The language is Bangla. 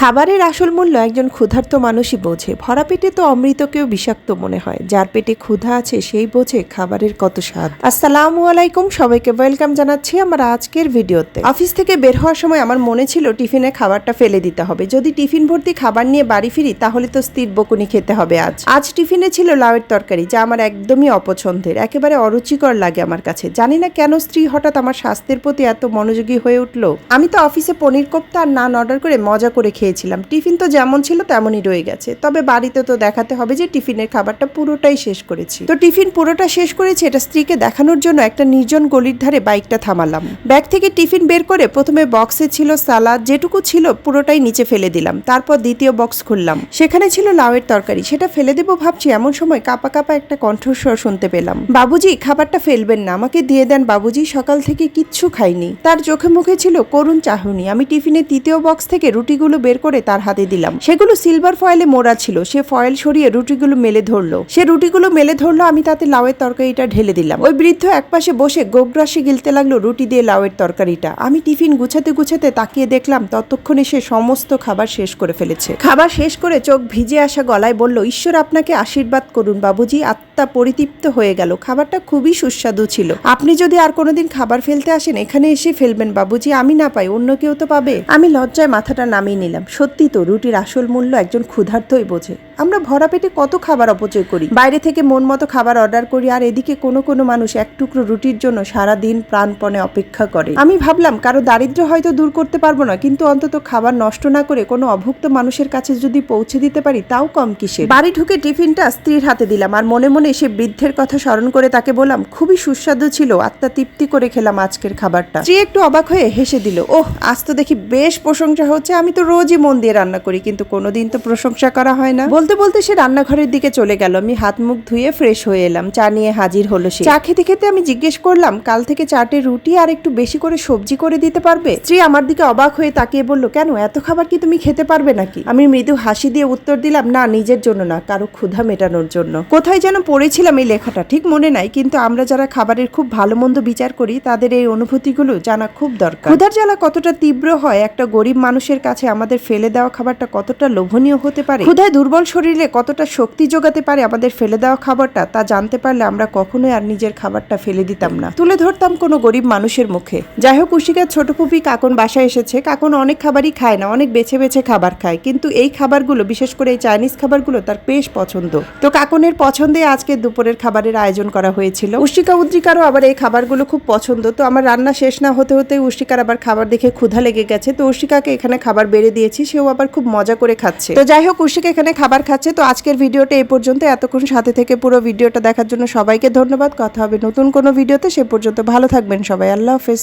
খাবারের আসল মূল্য একজন ক্ষুধার্ত মানুষই বোঝে। ভরা পেটে তো অমৃতকেও বিষাক্ত মনে হয়। যার পেটে ক্ষুধা আছে, সেই বোঝে খাবারের কত স্বাদ। আসসালামু আলাইকুম সবাইকে, ওয়েলকাম জানাচ্ছি আমার আজকের ভিডিওতে। অফিস থেকে বের হওয়ার সময় আমার মনে ছিল টিফিনে খাবারটা ফেলে দিতে হবে। যদি টিফিন ভর্তি খাবার নিয়ে বাড়ি ফিরি, তাহলে তো স্থির বকুনি খেতে হবে আজ। আজ টিফিনে ছিল লাউয়ের তরকারি, যা আমার একদমই অপছন্দের। একেবারে অরুচিকর লাগে আমার কাছে। জানি না কেন স্ত্রী হঠাৎ আমার স্বাস্থ্যের প্রতি এত মনোযোগী হয়ে উঠল। আমি তো অফিসে পনির কোপ্তা আর নান অর্ডার করে মজা করে খেয়েছিলাম। টিফিন তো যেমন ছিল তেমনই রয়ে গেছে। তবে বাড়িতে তো দেখাতে হবে যে টিফিনের খাবারটা পুরোটাই শেষ করেছি। তো টিফিন পুরোটা শেষ করেছি, এটা স্ত্রীকে দেখানোর জন্য একটা নির্জন গলির ধারে বাইকটা থামালাম। ব্যাগ থেকে টিফিন বের করে প্রথমে বক্সে ছিল সালাদ, যেটুকু ছিল পুরোটাই নিচে ফেলে দিলাম। তারপর দ্বিতীয় বক্স খুললাম। সেখানে ছিল লাউয়ের তরকারি, সেটা ফেলে দেবো ভাবছি, এমন সময় কাপা কাপা একটা কণ্ঠস্বর শুনতে পেলাম। বাবুজি, খাবারটা ফেলবেন না, আমাকে দিয়ে দেন, বাবুজি সকাল থেকে কিচ্ছু খাইনি তার চোখে মুখে ছিল করুণ চাহনি। আমি টিফিনের তৃতীয় বক্স থেকে রুটিগুলো বের করে তার হাতে দিলাম। সেগুলো সিলভার ফয়েলে মোড়া ছিল। সে ফয়েল সরিয়ে রুটিগুলো মেলে ধরলো। সে রুটিগুলো মেলে ধরলো, আমি তাতে লাউয়ের তরকারিটা ঢেলে দিলাম। ওই বৃদ্ধ একপাশে বসে গোগ্রাসে গিলতে লাগল রুটি দিয়ে লাউয়ের তরকারিটা। আমি টিফিন গুছাতে গুছাতে তাকিয়ে দেখলাম, ততক্ষণে সে সমস্ত খাবার শেষ করে ফেলেছে। খাবার শেষ করে চোখ ভিজে আসা গলায় বলল, ঈশ্বর, আপনাকে আশীর্বাদ করুন বাবুজি। আত্মা পরিতৃপ্ত হয়ে গেল। খাবারটা খুবই সুস্বাদু ছিল। আপনি যদি আর কোনোদিন খাবার ফেলতে আসেন, এখানে এসে ফেলবেন বাবুজি। আমি না পাই, অন্য কেউ তো পাবে। আমি লজ্জায় মাথাটা নামিয়ে নিলাম। সত্যি তো রুটির আসল মূল্য একজন ক্ষুধার্তই বোঝে। আমরা ভরা পেটে কত খাবার অপচয় করি। বাইরে থেকে মন মতো খাবার অর্ডার করি আর এদিকে কোনো কোনো মানুষ এক টুকরো রুটির জন্য সারা দিন প্রাণপণে অপেক্ষা করে। আমি ভাবলাম, কারও দারিদ্র হয়তো দূর করতে পারব না, কিন্তু অন্তত খাবার নষ্ট না করে কোনো অভুক্ত মানুষের কাছে যদি পৌঁছে দিতে পারি, তাও কম কিসের? বাড়ি ঢুকে টিফিনটা স্ত্রীর হাতে দিলাম আর মনে মনে সে বৃদ্ধের কথা স্মরণ করে তাকে বললাম, খুবই সুস্বাদু ছিল, আত্মা তৃপ্তি করে খেলাম আজকের খাবারটা। স্ত্রী একটু অবাক হয়ে হেসে দিল, ওহ, আজ তো দেখি বেশ প্রশংসা হচ্ছে, আমি তো রোজই মন দিয়ে রান্না করি, কিন্তু কোনোদিন তো প্রশংসা করা হয় না। বলতে বলতে সে রান্নাঘরের দিকে চলে গেল। আমি হাত মুখ ধুয়ে ফ্রেশ হয়ে এলাম। চা নিয়ে হাজির হলো সে। চা খেতে খেতে আমি জিজ্ঞেস করলাম, কাল থেকে চারটে রুটি আর একটু বেশি করে সবজি করে দিতে পারবে? স্ত্রী আমার দিকে অবাক হয়ে তাকিয়ে বলল, কেন? এত খাবার কি তুমি খেতে পারবে নাকি? আমি মৃদু হাসি দিয়ে উত্তর দিলাম, না, নিজের জন্য না, কারও ক্ষুধা মেটানোর জন্য। কোথায় যেন পড়েছিলাম এই লেখাটা, ঠিক মনে নাই, কিন্তু আমরা যারা খাবারের খুব ভালো মন্দ বিচার করি, তাদের এই অনুভূতিগুলো জানা খুব দরকার। ক্ষুধার জ্বালা কতটা তীব্র হয়, একটা গরিব মানুষের কাছে আমাদের ফেলে দেওয়া খাবারটা কতটা লোভনীয় হতে পারে? ক্ষুধায় দুর্বল শরীরে কতটা শক্তি যোগাতে পারে আমাদের ফেলে দেওয়া খাবারটা, তা জানতে পারলে আমরা কখনোই আর নিজের খাবারটা ফেলে দিতাম না। তুলে ধরতাম কোনো গরিব মানুষের মুখে। যাই হোক কুশিকার ছোট পুপি কাকন বাসায় এসেছে। কাকন অনেক খাবারই খায় না, অনেক বেছে বেছে খাবার খায়। কিন্তু এই খাবারগুলো, বিশেষ করে এই চাইনিজ খাবারগুলো তার বেশ পছন্দ। তো কাকনের পছন্দে আজকে দুপুরের খাবারের আয়োজন করা হয়েছিল। উষ্টিকা উদ্রিকারও আবার এই খাবারগুলো খুব পছন্দ। তো আমার রান্না শেষ না হতে হতে উষ্টিকার আবার খাবার দেখে ক্ষুধা লেগে গেছে। তো উষ্টিকাকে এখানে খাবার বেড়ে দিয়েছি। সেও আবার খুব মজা করে খাচ্ছে। তো যাই হোক উষ্টিকা এখানে খাবার খাচ্ছে। তো আজকের ভিডিওটা এই পর্যন্ত। এতক্ষণ সাথে থেকে পুরো ভিডিওটা দেখার জন্য সবাইকে ধন্যবাদ। কথা হবে নতুন কোনো ভিডিওতে। সে পর্যন্ত ভালো থাকবেন সবাই। আল্লাহ হাফেজ।